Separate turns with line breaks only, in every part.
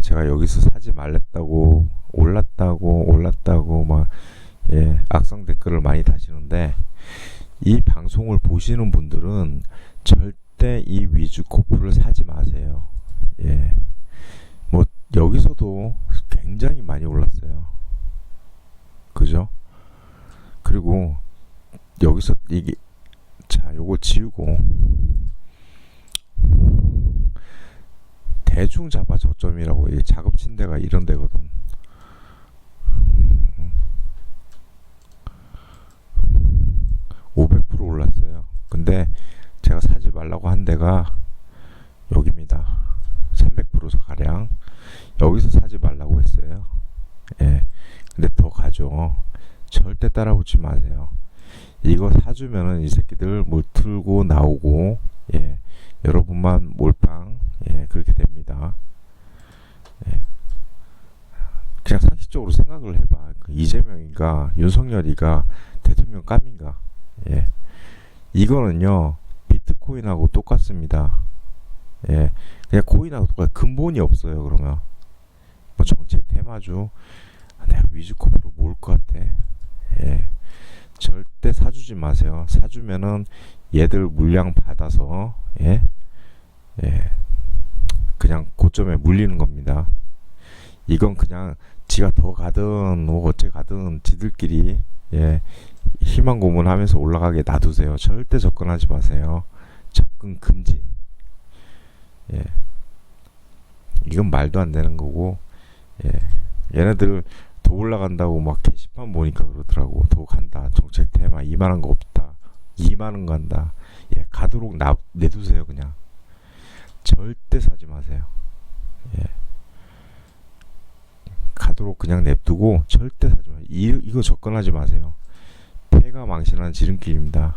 제가 여기서 사지 말랬다고 올랐다고 올랐다고 막 예, 악성 댓글을 많이 다시는데 이 방송을 보시는 분들은 절대 이 위주 코프를 사지 마세요. 예. 뭐 여기서도 굉장히 많이 올랐어요. 그죠? 그리고 여기서 이게 자, 요거 지우고 대충 잡아 저점이라고 이 작업친 데가 이런 데거든. 500% 올랐어요. 근데 제가 사지 말라고 한 데가 여기입니다. 300% 가량 여기서 사지 말라고 했어요. 예. 근데 더 가죠. 절대 따라 붙지 마세요. 이거 사주면은 이 새끼들 물 틀고 나오고 예. 여러분만 몰빵 예, 그렇게 됩니다. 예. 그냥 상식적으로 생각을 해봐. 그 이재명이가 윤석열이가 대통령 감인가? 예. 이거는요 비트코인하고 똑같습니다. 예. 그냥 코인하고 똑같. 근본이 없어요. 그러면 뭐 정책 테마주 아, 내가 위즈코프로 모을 것 같아. 예. 절대 사주지 마세요. 사주면은 얘들 물량 받아서 예. 예. 그냥 고점에 물리는 겁니다. 이건 그냥 지가 더 가든 뭐 어째 가든 지들끼리 예. 희망 고문하면서 올라가게 놔두세요. 절대 접근하지 마세요. 접근 금지. 예. 이건 말도 안 되는 거고, 예. 얘네들 더 올라간다고 막 게시판 보니까 그러더라고. 더 간다. 정책 테마 이만한 거 없다. 이만한 거 간다. 예. 가도록 나, 내두세요. 그냥. 절대 사지 마세요. 예. 가도록 그냥 냅두고 절대 사지 마세요. 이, 이거 접근하지 마세요. 폐가 망신하는 지름길입니다.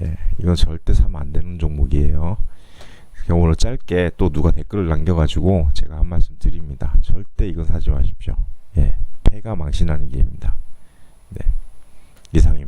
예, 이건 절대 사면 안 되는 종목이에요. 오늘 짧게 또 누가 댓글을 남겨가지고 제가 한 말씀 드립니다. 절대 이건 사지 마십시오. 예, 폐가 망신하는 길입니다. 네, 이상입니다.